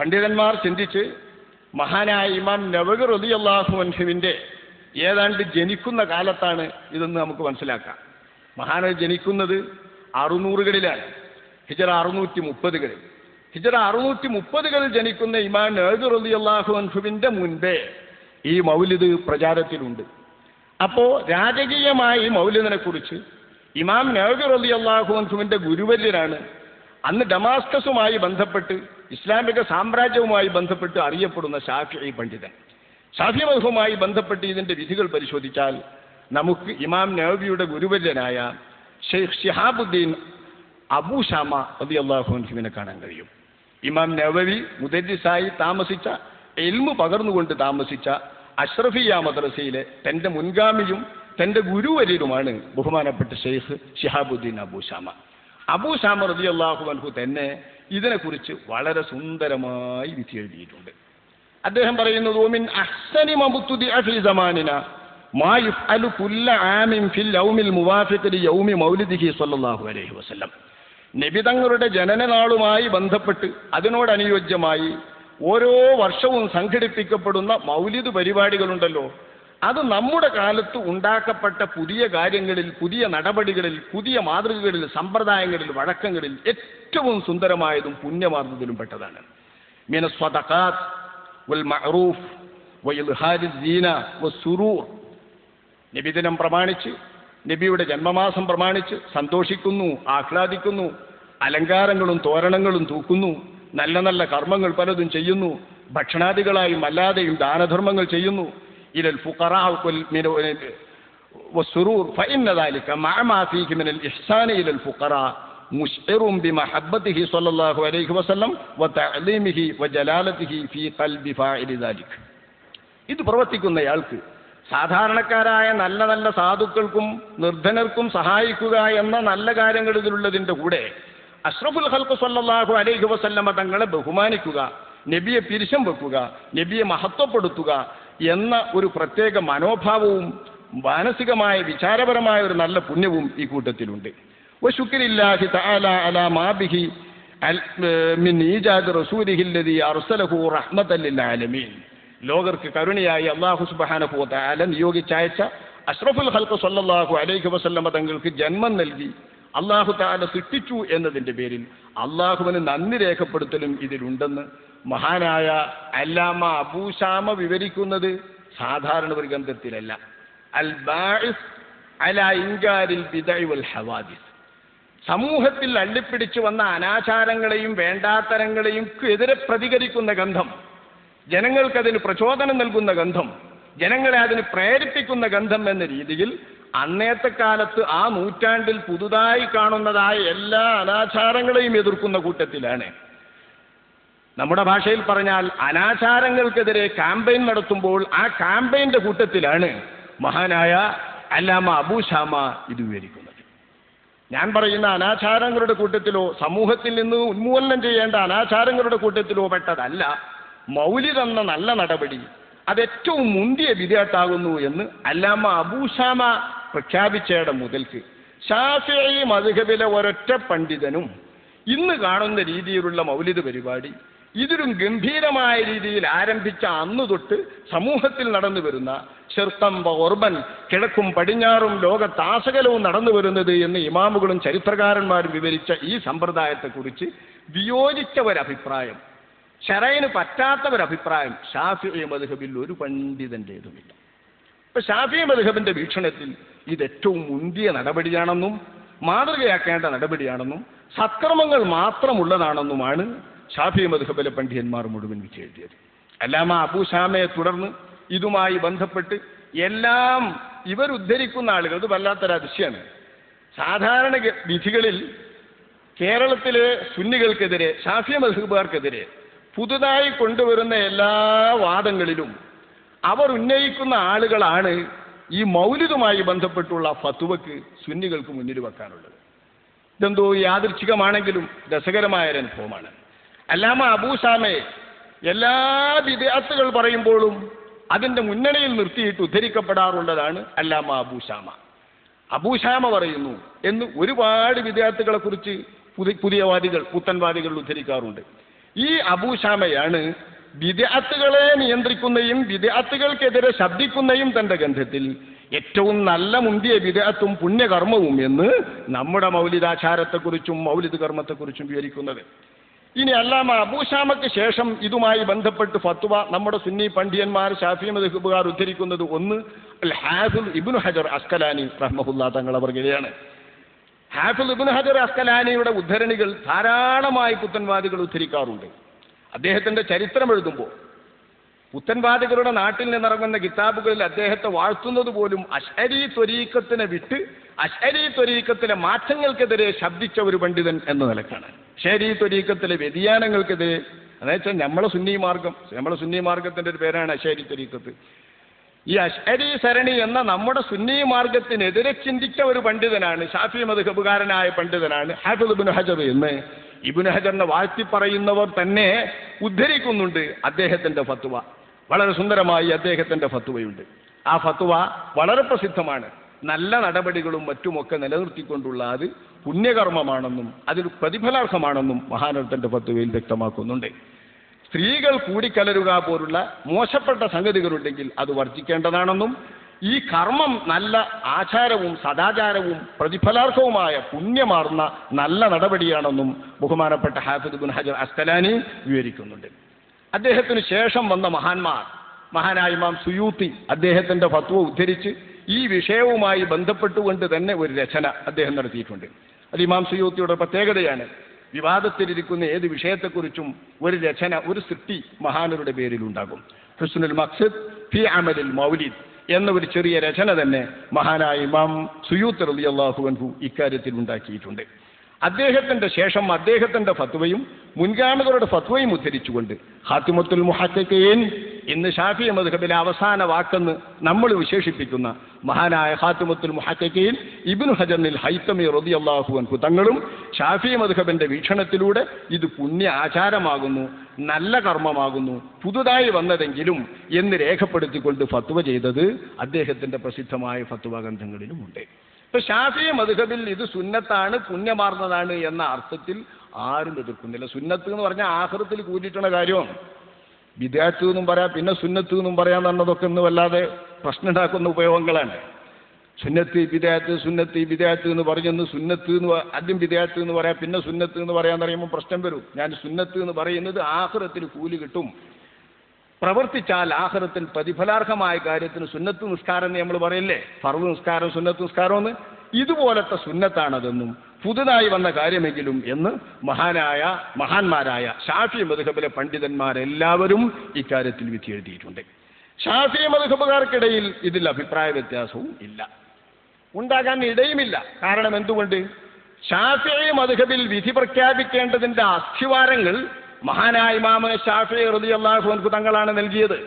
പണ്ഡിതന്മാർ ചിന്തിച്ച് മഹാനായ ഇമാം നവകർ റതി അള്ളാഹു മൻഹുവിന്റെ ഏതാണ്ട് ജനിക്കുന്ന കാലത്താണ് ഇതെന്ന് നമുക്ക് മനസ്സിലാക്കാം. മഹാന ജനിക്കുന്നത് അറുന്നൂറുകളിലാണ്. ഹിജറ അറുന്നൂറ്റി മുപ്പതുകളിൽ ഹിജറ അറുന്നൂറ്റി മുപ്പതുകളിൽ ജനിക്കുന്ന ഇമാൻ ഇമാം നവഗ് അള്ളാഹു അൻഹുവിന്റെ മുൻപേ ഈ മൗലിദ് പ്രചാരത്തിലുണ്ട്. അപ്പോൾ രാജകീയമായി മൗലിദിനെ കുറിച്ച് ഇമാം നവകർ അലി അള്ളാഹു അൻഹുവിന്റെ ഗുരുവര്യനാണ് അന്ന് ഡമാസ്കസുമായി ബന്ധപ്പെട്ട് ഇസ്ലാമിക സാമ്രാജ്യവുമായി ബന്ധപ്പെട്ട് അറിയപ്പെടുന്ന ഷാഫി പണ്ഡിതൻ. ഷാഫി മധുവുമായി ബന്ധപ്പെട്ട് ഇതിന്റെ വിധികൾ പരിശോധിച്ചാൽ നമുക്ക് ഇമാം നവബിയുടെ ഗുരുവര്യനായ ഷെയ്ഖ് ഷിഹാബുദ്ദീൻ അബൂ ഷാമ അതി അള്ളാഹുഹിമിനെ കാണാൻ കഴിയും. ഇമാം നവവി മുദരിസായി താമസിച്ച എൽമു പകർന്നുകൊണ്ട് താമസിച്ച അഷ്റഫിയ മദ്രസയിലെ തന്റെ മുൻഗാമിയും തന്റെ ഗുരുവര്യരുമാണ് ബഹുമാനപ്പെട്ട ഷെയ്ഖ് ഷിഹാബുദ്ദീൻ അബൂഷാമ അബൂഷാമ റതി അള്ളാഹു അൻഹു തന്നെ ഇതിനെക്കുറിച്ച് വളരെ സുന്ദരമായി വിധി എഴുതിയിട്ടുണ്ട്. അദ്ദേഹം പറയുന്നത് ഓമിൻ അഹ്സനി മബുത്തുദിഅ അഫി സമാനിന മാ യുഫ്അലു ആമിൻ ഫിൽ യൗമി മൗലിദിഹി അലൈഹി വസല്ലം. ജനനനാളുമായി ബന്ധപ്പെട്ട് അതിനോടനുയോജ്യമായി ഓരോ വർഷവും സംഘടിപ്പിക്കപ്പെടുന്ന മൗലിദ് പരിപാടികളുണ്ടല്ലോ അത് നമ്മുടെ കാലത്ത് ഉണ്ടാക്കപ്പെട്ട പുതിയ കാര്യങ്ങളിൽ പുതിയ നടപടികളിൽ പുതിയ മാതൃകകളിൽ സമ്പ്രദായങ്ങളിൽ വഴക്കങ്ങളിൽ ഏറ്റവും സുന്ദരമായതും പുണ്യമാർന്നതിലും പെട്ടതാണ്. മീന സ്വതക്കാത്ത് വൽ സീന വസ്സുറൂർ നബിദിനം പ്രമാണിച്ച് നബിയുടെ ജന്മമാസം പ്രമാണിച്ച് സന്തോഷിക്കുന്നു ആഹ്ലാദിക്കുന്നു അലങ്കാരങ്ങളും തോരണങ്ങളും തൂക്കുന്നു നല്ല നല്ല കർമ്മങ്ങൾ പലതും ചെയ്യുന്നു ഭക്ഷണാദികളായും അല്ലാതെയും ദാനധർമ്മങ്ങൾ ചെയ്യുന്നു ഇലൽ ഫുഖറാ വൽ മിന- والسرور فإن ذلك مع ما فيه من الإحسان إلى الفقراء مشعر بمحبته صلى الله عليه وسلم وتعليمه وجلالته في قلب فاعل ذلك ഇത് പ്രവർത്തിക്കുന്നയാൾക്ക് സാധാരണക്കാരായ നല്ല നല്ല സാധുക്കൾക്കും നിർധനർക്കും സഹായിക്കുക എന്ന നല്ല കാര്യങ്ങൾ ഇതിലുള്ളതിൻ്റെ കൂടെ അഷ്റഫുൽ ഹൽക്ക് സല്ലല്ലാഹു അലൈഹി വസല്ലമ തങ്ങളെ ബഹുമാനിക്കുക നബിയെ പിരിശം വെക്കുക നബിയെ മഹത്വപ്പെടുത്തുക എന്ന ഒരു പ്രത്യേക മനോഭാവവും മാനസികമായ വിചാരപരമായ ഒരു നല്ല പുണ്യവും ഈ കൂട്ടത്തിലുണ്ട്. തആല അലാ മിൻ റസൂലിഹി അർസലഹു ലിൽ ആലമീൻ. ലോകർക്ക് കരുണയായി അള്ളാഹു സുബ്ഹാനഹു വ തആല നിയോഗിച്ചയച്ച അഷ്റഫുൽ ഖൽഖ് സല്ലല്ലാഹു അലൈഹി വസല്ലമ തങ്ങൾക്ക് ജന്മം നൽകി. അള്ളാഹു താല സൃഷ്ടിച്ചു എന്നതിന്റെ പേരിൽ അള്ളാഹുവിന് നന്ദി രേഖപ്പെടുത്തലും ഇതിലുണ്ടെന്ന് മഹാനായ അല്ലാമ അബൂശാമ വിവരിക്കുന്നത് സാധാരണ ഒരു ഗ്രന്ഥത്തിലല്ല അൽ ബാഇസ് അല ഹവാദിസ്. സമൂഹത്തിൽ അള്ളിപ്പിടിച്ചു വന്ന അനാചാരങ്ങളെയും വേണ്ടാത്തരങ്ങളെയും എതിരെ പ്രതികരിക്കുന്ന ഗന്ധം ജനങ്ങൾക്കതിന് പ്രചോദനം നൽകുന്ന ഗന്ധം ജനങ്ങളെ അതിന് പ്രേരിപ്പിക്കുന്ന ഗന്ധം എന്ന രീതിയിൽ അന്നേത്തെ കാലത്ത് ആ നൂറ്റാണ്ടിൽ പുതുതായി കാണുന്നതായ എല്ലാ അനാചാരങ്ങളെയും എതിർക്കുന്ന കൂട്ടത്തിലാണ്. നമ്മുടെ ഭാഷയിൽ പറഞ്ഞാൽ അനാചാരങ്ങൾക്കെതിരെ ക്യാമ്പയിൻ നടത്തുമ്പോൾ ആ ക്യാമ്പയിന്റെ കൂട്ടത്തിലാണ് മഹാനായ അല്ലാമ അബൂഷാമ ഇത് വിവരിക്കുന്നത്. ഞാൻ പറയുന്ന അനാചാരങ്ങളുടെ കൂട്ടത്തിലോ സമൂഹത്തിൽ നിന്ന് ഉന്മൂലനം ചെയ്യേണ്ട അനാചാരങ്ങളുടെ കൂട്ടത്തിലോ പെട്ടതല്ല. മൗലിദ് എന്ന നല്ല നടപടി അതേറ്റവും മുന്തിയ വിധിയാട്ടാകുന്നു എന്ന് അല്ലാമ അബൂഷാമ പ്രഖ്യാപിച്ചയുടെ മുതൽക്ക് ഷാഫിഈ മധുഹബിലെ ഒരൊറ്റ പണ്ഡിതനും ഇന്ന് കാണുന്ന രീതിയിലുള്ള മൗലിദ് പരിപാടി ഇതിലും ഗംഭീരമായ രീതിയിൽ ആരംഭിച്ച അന്നു തൊട്ട് സമൂഹത്തിൽ നടന്നു വരുന്ന ചെറുത്തം ഓർബൻ കിഴക്കും പടിഞ്ഞാറും ലോകത്താസകലവും നടന്നു വരുന്നത് എന്ന് ഇമാമുകളും ചരിത്രകാരന്മാരും വിവരിച്ച ഈ സമ്പ്രദായത്തെക്കുറിച്ച് വിയോജിച്ച ഒരഭിപ്രായം ചെറയിന് പറ്റാത്ത ഒരഭിപ്രായം ഷാഫി മധുഹബിൽ ഒരു പണ്ഡിതന്റെതുമില്ല. ഇപ്പൊ ഷാഫി മധുഹബിന്റെ വീക്ഷണത്തിൽ ഇത് ഏറ്റവും മുന്തിയ നടപടിയാണെന്നും മാതൃകയാക്കേണ്ട നടപടിയാണെന്നും സത്കർമ്മങ്ങൾ മാത്രമുള്ളതാണെന്നുമാണ് ഷാഫി മധുഹബല പണ്ഡിതന്മാർ മുഴുവൻ വിച്ചെഴുതിയത് അല്ലാമ അബൂ ഷാമയെ തുടർന്ന് ഇതുമായി ബന്ധപ്പെട്ട് എല്ലാം ഇവരുദ്ധരിക്കുന്ന ആളുകൾ ഇത് വല്ലാത്തൊരു അതിശയാണ്. സാധാരണ വിധികളിൽ കേരളത്തിലെ സുന്നികൾക്കെതിരെ ഷാഫി മധുബാർക്കെതിരെ പുതുതായി കൊണ്ടുവരുന്ന എല്ലാ വാദങ്ങളിലും അവർ ഉന്നയിക്കുന്ന ആളുകളാണ് ഈ മൗലികമായി ബന്ധപ്പെട്ടുള്ള ഫത്തുവക്ക് സുന്നികൾക്ക് മുന്നിൽ വെക്കാനുള്ളത്. ഇതെന്തോ യാദൃച്ഛികമാണെങ്കിലും രസകരമായ ഒരു അനുഭവമാണ്. അല്ലാമ അബൂസാമെ എല്ലാ വിദ്യാർത്ഥികൾ പറയുമ്പോഴും അതിന്റെ മുന്നണിയിൽ നിർത്തിയിട്ട് ഉദ്ധരിക്കപ്പെടാറുള്ളതാണ് അല്ലാമ അബൂശാമ അബൂശാമ പറയുന്നു എന്ന് ഒരുപാട് വിദ്യാർത്ഥികളെ കുറിച്ച് പുതിയ പുതിയവാദികൾ പുത്തൻവാദികൾ ഉദ്ധരിക്കാറുണ്ട്. ഈ അബൂഷാമയാണ് വിദ്യാർത്ഥികളെ നിയന്ത്രിക്കുന്നതും വിദ്യാർത്ഥികൾക്കെതിരെ ശബ്ദിക്കുന്നതും തന്റെ ഗന്ധത്തിൽ ഏറ്റവും നല്ല മുന്തിയ വിദഗ്ധത്തും പുണ്യകർമ്മവും എന്ന് നമ്മുടെ മൗലികാചാരത്തെക്കുറിച്ചും മൗലിക കർമ്മത്തെക്കുറിച്ചും വിവരിക്കുന്നത്. ഇനി അല്ലാമ അബൂഷാമയ്ക്ക് ശേഷം ഇതുമായി ബന്ധപ്പെട്ട് ഫത്വ നമ്മുടെ സുന്നി പണ്ഡിയന്മാർ ഷാഫി മദഹുബുകാർ ഉദ്ധരിക്കുന്നത് ഒന്ന് അൽ ഹാഫിൽ ഇബ്നു ഹജർ അസ്കലാനി റഹ്മഹുല്ല തങ്ങൾ അവർഗിലെയാണ് ഹാഫിൽ ഇബ്നു ഹജർ അസ്കലാനിയുടെ ഉദ്ധരണികൾ ധാരാളമായി പുത്തൻവാദികൾ ഉദ്ധരിക്കാറുണ്ട്. അദ്ദേഹത്തിന്റെ ചരിത്രം എഴുതുമ്പോൾ പുത്തൻവാദികളുടെ നാട്ടിൽ നിന്നിറങ്ങുന്ന കിതാബുകളിൽ അദ്ദേഹത്തെ വാഴ്ത്തുന്നത് പോലും അഷ്അരി ത്വരീക്കത്തിനെ വിട്ട് അഷ്അരി ത്വരീക്കത്തിലെ മാറ്റങ്ങൾക്കെതിരെ ശബ്ദിച്ച ഒരു പണ്ഡിതൻ എന്ന നിലക്കാണ്. ഷരി ത്വരീക്കത്തിലെ വ്യതിയാനങ്ങൾക്കെതിരെ അതായത് നമ്മളെ സുന്നി മാർഗം നമ്മളെ സുന്നി മാർഗത്തിന്റെ ഒരു പേരാണ് അഷരി ത്വരീക്കത്ത് ഈ അഷ്അരി സരണി എന്ന നമ്മുടെ സുന്നി മാർഗത്തിനെതിരെ ചിന്തിച്ച ഒരു പണ്ഡിതനാണ് ഷാഫി മധുഹബുകാരനായ പണ്ഡിതനാണ് ഹാഫിദ് ഇബ്നു ഹജർ എന്ന്. ഇബ്നു ഹജറിനെ വാഴ്ത്തി പറയുന്നവർ തന്നെ ഉദ്ധരിക്കുന്നുണ്ട് അദ്ദേഹത്തിന്റെ ഫത്വ. വളരെ സുന്ദരമായി അദ്ദേഹത്തിന്റെ ഫത്തുവയുണ്ട്. ആ ഫത്തുവ വളരെ പ്രസിദ്ധമാണ്. നല്ല നടപടികളും മറ്റുമൊക്കെ നിലനിർത്തിക്കൊണ്ടുള്ള അത് പുണ്യകർമ്മമാണെന്നും അതിൽ പ്രതിഫലാർഹമാണെന്നും മഹാനർത്തന്റെ ഫത്തുവയിൽ വ്യക്തമാക്കുന്നുണ്ട്. സ്ത്രീകൾ കൂടിക്കലരുക പോലുള്ള മോശപ്പെട്ട സംഗതികളുണ്ടെങ്കിൽ അത് വർജിക്കേണ്ടതാണെന്നും ഈ കർമ്മം നല്ല ആചാരവും സദാചാരവും പ്രതിഫലാർഹവുമായ പുണ്യമാർന്ന നല്ല നടപടിയാണെന്നും ബഹുമാനപ്പെട്ട ഹാഫിദ് ബുൻ ഹജർ അസ്തലാനി വിവരിക്കുന്നുണ്ട്. അദ്ദേഹത്തിന് ശേഷം വന്ന മഹാന്മാർ മഹാനായ ഇമാം സുയൂത്തി അദ്ദേഹത്തിന്റെ ഫത്വ ഉദ്ധരിച്ച് ഈ വിഷയവുമായി ബന്ധപ്പെട്ടുകൊണ്ട് തന്നെ ഒരു രചന അദ്ദേഹം നടത്തിയിട്ടുണ്ട്. അത് ഇമാം സുയൂത്തിയുടെ പ്രത്യേകതയാണ്. വിവാദത്തിലിരിക്കുന്ന ഏത് വിഷയത്തെക്കുറിച്ചും ഒരു രചന ഒരു സൃഷ്ടി മഹാനരുടെ പേരിൽ ഉണ്ടാകും. ഹുസ്നുൽ മഖ്സദ് ഫി അമലിൽ മൗലിദ് എന്ന ഒരു ചെറിയ രചന തന്നെ മഹാനായ ഇമാം സുയൂത്ത് റളിയല്ലാഹു അൻഹു ഇക്കാര്യത്തിൽ ഉണ്ടാക്കിയിട്ടുണ്ട്. അദ്ദേഹത്തിന്റെ ശേഷം അദ്ദേഹത്തിന്റെ ഫത്വയും മുൻഗാമികളുടെ ഫത്വയും ഉദ്ധരിച്ചുകൊണ്ട് ഹാത്തിമത്തുൽ മുഹാക്കേൻ ഇന്ന് ഷാഫി മധുഹബിലെ അവസാന വാക്കെന്ന് നമ്മൾ വിശേഷിപ്പിക്കുന്ന മഹാനായ ഹാത്തിമത്തുൽ മുഹാക്കേൻ ഇബിൻ ഹജറിൽ ഹൈത്തമി റബി അള്ളാഹു അൻഹു തങ്ങളും ഷാഫി മദ്ഹബിന്റെ വീക്ഷണത്തിലൂടെ ഇത് പുണ്യ ആചാരമാകുന്നു നല്ല കർമ്മമാകുന്നു പുതുതായി വന്നതെങ്കിലും എന്ന് രേഖപ്പെടുത്തിക്കൊണ്ട് ഫത്വ ചെയ്തത് അദ്ദേഹത്തിന്റെ പ്രസിദ്ധമായ ഫത്വ ഗ്രന്ഥങ്ങളിലുമുണ്ട്. ഇപ്പൊ ഷാഫി മധുഹബിൽ ഇത് സുന്നത്താണ് പുണ്യമാർന്നതാണ് എന്ന അർത്ഥത്തിൽ ആരും എതിർക്കുന്നില്ല. സുന്നത്ത് എന്ന് പറഞ്ഞാൽ ആഹൃത്തിൽ കൂടിയിട്ടുള്ള കാര്യമാണ് വിദ്യാർത്ഥി എന്നും പറയാം പിന്നെ സുന്നത്ത് എന്നും പറയാൻ തന്നതൊക്കെ ഒന്ന് വല്ലാതെ പ്രശ്നമുണ്ടാക്കുന്ന ഉപയോഗങ്ങളാണ്. സുന്നത്ത് വിദ്യാർത്ഥി സുന്നത്ത് വിദ്യാർത്ഥി എന്ന് പറഞ്ഞെന്ന് സുന്നത്ത് എന്ന് ആദ്യം വിദ്യാർത്ഥി എന്ന് പറയാം പിന്നെ സുന്നത്ത് എന്ന് പറയാൻ പറയുമ്പോൾ പ്രശ്നം വരും. ഞാൻ സുന്നത്ത് എന്ന് പറയുന്നത് ആഹൃത്തിൽ കൂലി കിട്ടും. പ്രവർത്തിച്ചാൽ ആഹ്റത്തിൽ പ്രതിഫലാർഹമായ കാര്യത്തിന് സുന്നത്ത് നിസ്കാരം എന്ന് നമ്മൾ പറയില്ലേ? ഫർവ് നിസ്കാരം സുന്നത്ത് നിസ്കാരം എന്ന്. ഇതുപോലത്തെ സുന്നത്താണതെന്നും പുതുതായി വന്ന കാര്യമെങ്കിലും എന്ന് മഹാനായ മഹാന്മാരായ ഷാഫി മധുഹബിലെ പണ്ഡിതന്മാരെല്ലാവരും ഇക്കാര്യത്തിൽ വിധി എഴുതിയിട്ടുണ്ട് ഷാഫി മധുഹബുകാർക്കിടയിൽ ഇതിൽ അഭിപ്രായ വ്യത്യാസവും ഇല്ല. ഉണ്ടാകാൻ ഇടയുമില്ല. കാരണം എന്തുകൊണ്ട്? ഷാഫി മധുഹബിൽ വിധി പ്രഖ്യാപിക്കേണ്ടതിന്റെ അസ്ഥിവാരങ്ങൾ മഹാനായ ഇമാമ ഷാഫി റളിയല്ലാഹു അള്ളാഹുക്ക് തങ്ങളാണ് നൽകിയത്.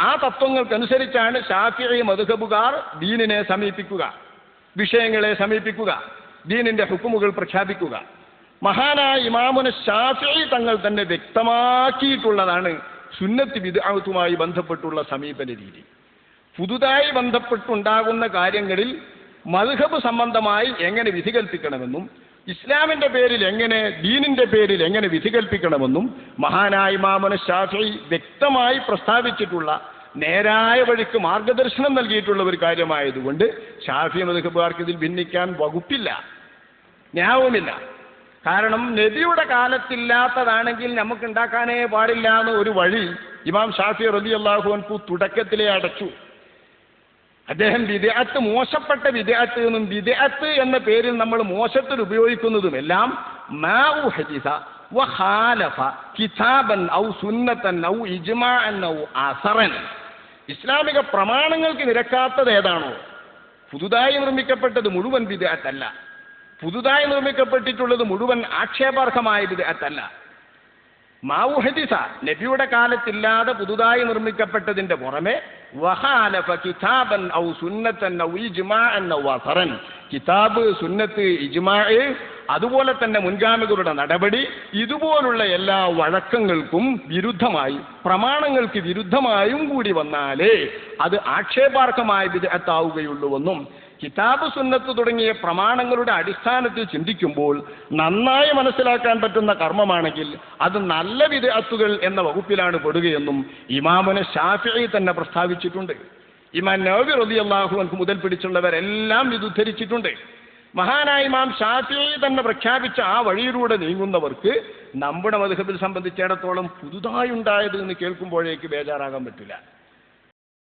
ആ തത്വങ്ങൾക്കനുസരിച്ചാണ് ഷാഫി മധുഹബുകാർ ദീനിനെ സമീപിക്കുക വിഷയങ്ങളെ സമീപിക്കുക ദീനിന്റെ ഹുക്കുമുകൾ പ്രഖ്യാപിക്കുക. മഹാനായ ഇമാമുന ഷാഫി തങ്ങൾ തന്നെ വ്യക്തമാക്കിയിട്ടുള്ളതാണ് സുന്നത്ത് വിദാത്തുമായി ബന്ധപ്പെട്ടുള്ള സമീപന രീതി. പുതുതായി ബന്ധപ്പെട്ടുണ്ടാകുന്ന കാര്യങ്ങളിൽ മധുഹബ് സംബന്ധമായി എങ്ങനെ വിധി കൽപ്പിക്കണമെന്നും ഇസ്ലാമിന്റെ പേരിൽ എങ്ങനെ ദീനിന്റെ പേരിൽ എങ്ങനെ വിധി കൽപ്പിക്കണമെന്നും മഹാനായ മാമന ഷാഫി വ്യക്തമായി പ്രസ്താവിച്ചിട്ടുള്ള നേരായ വഴിക്ക് മാർഗദർശനം നൽകിയിട്ടുള്ള ഒരു കാര്യമായതുകൊണ്ട് ഷാഫി മധുഹബാർക്ക് ഇതിൽ ഭിന്നിക്കാൻ വകുപ്പില്ല ന്യായവുമില്ല. കാരണം നബിയുടെ കാലത്തില്ലാത്തതാണെങ്കിൽ നമുക്ക് ഉണ്ടാക്കാനേ പാടില്ല എന്ന് ഒരു വഴി ഇമാം ഷാഫി റലി അള്ളാഹുൻ അൻഹു തുടക്കത്തിലേ അടച്ചു. അദ്ദേഹം വിദഗ്ധത്ത് മോശപ്പെട്ട വിദഗ്ധത്ത് എന്നും വിദഗ്ധത്ത് എന്ന പേരിൽ നമ്മൾ മോശത്തിൽ ഉപയോഗിക്കുന്നതും എല്ലാം മാഉ ഹദീസ വഖാലഫ കിതാബൻ ഔ സുന്നത്തൻ ഔ ഇജ്മാഅൻ ഔ അസറൻ. ഇസ്ലാമിക പ്രമാണങ്ങൾക്ക് നിരക്കാത്തത് ഏതാണോ? പുതുതായി നിർമ്മിക്കപ്പെട്ടത് മുഴുവൻ വിദഗ്ധത്തല്ല പുതുതായി നിർമ്മിക്കപ്പെട്ടിട്ടുള്ളത് മുഴുവൻ ആക്ഷേപാർഹമായ വിദഗ്ധത്തല്ല മാവു ഹദീസ നബിയുടെ കാലത്തില്ലാതെ പുതുതായി നിർമ്മിക്കപ്പെട്ടതിന്റെ പുറമെ وخالف كتابا او سنه او اجماعا او اثرا كتاب سنه اجماع അതുപോലെ തന്നെ മുൻഗാമികളുടെ നടപടി ഇതുപോലുള്ള എല്ലാ വഴക്കങ്ങൾക്കും വിരുദ്ധമായി പ്രമാണങ്ങൾക്ക് വിരുദ്ധമായും കൂടി വന്നാലേ അത് ആക്ഷേപാർഹമായ വിദഗ്ധാവുകയുള്ളൂവെന്നും കിതാബ് സുന്നത്ത് തുടങ്ങിയ പ്രമാണങ്ങളുടെ അടിസ്ഥാനത്തിൽ ചിന്തിക്കുമ്പോൾ നന്നായി മനസ്സിലാക്കാൻ പറ്റുന്ന കർമ്മമാണെങ്കിൽ അത് നല്ല വിദഗ്ധത്തുകൾ എന്ന വകുപ്പിലാണ് പെടുകയെന്നും ഇമാമുനെ ഷാഫിയെ തന്നെ പ്രസ്താവിച്ചിട്ടുണ്ട്. ഇമാൻ നവവി റബി അള്ളാഹു മുതൽ പിടിച്ചുള്ളവരെല്ലാം ഇത് ഉദ്ധരിച്ചിട്ടുണ്ട് മഹാനായ മാം ഷാഫി തന്നെ പ്രഖ്യാപിച്ച ആ വഴിയിലൂടെ നീങ്ങുന്നവർക്ക് നമ്മുടെ മധുഹബിൽ സംബന്ധിച്ചിടത്തോളം പുതുതായി ഉണ്ടായത് എന്ന് കേൾക്കുമ്പോഴേക്ക് ബേജാറാകാൻ പറ്റില്ല.